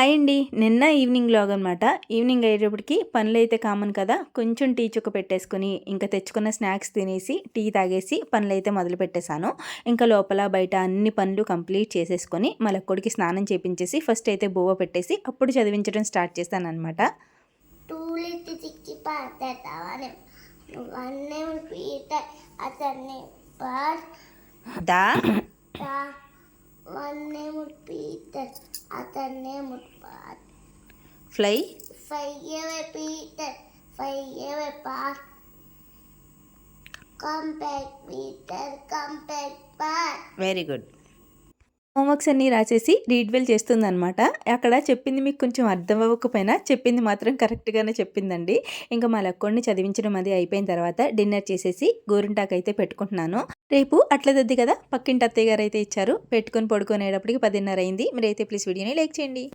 Hi అండి. నిన్న evening log అనమాట ఈవినింగ్ అయ్యేటప్పటికి పనులు అయితే కామన్ కదా. కొంచెం టీ చుక్క పెట్టేసుకుని ఇంకా తెచ్చుకున్న స్నాక్స్ తినేసి టీ తాగేసి పనులు అయితే మొదలు పెట్టేశాను. ఇంకా లోపల బయట అన్ని పనులు కంప్లీట్ చేసేసుకొని మళ్ళీ స్నానం చేపించేసి ఫస్ట్ అయితే బువ్వ పెట్టేసి అప్పుడు చదివించడం స్టార్ట్ చేశాను అనమాట టూలెట్ చిక్కి పాతేతావని నువ్వన్నే పీట అతన్ని పార్ దా వన్నే పీట అతన్నే ముట్పార్ fly fly away Peter fly away Paul come back Peter come back Paul very good Homeworks అన్నీ రాసేసి రీడ్ వెల్ చేస్తుందనమాట అక్కడ చెప్పింది మీకు కొంచెం అర్థం అవ్వకపోయినా చెప్పింది మాత్రం కరెక్ట్గానే చెప్పిందండి. ఇంకా మా లక్కోడిని చదివించడం అది అయిపోయిన తర్వాత డిన్నర్ చేసేసి గోరింటాకు అయితే పెట్టుకుంటున్నాను. రేపు అట్లదద్ది కదా? పక్కింటి అత్తయ్య గారు అయితే ఇచ్చారు. పెట్టుకొని పడుకునేటప్పటికి పదిన్నర అయింది. మీరైతే ప్లీజ్ వీడియోని లైక్ చేయండి.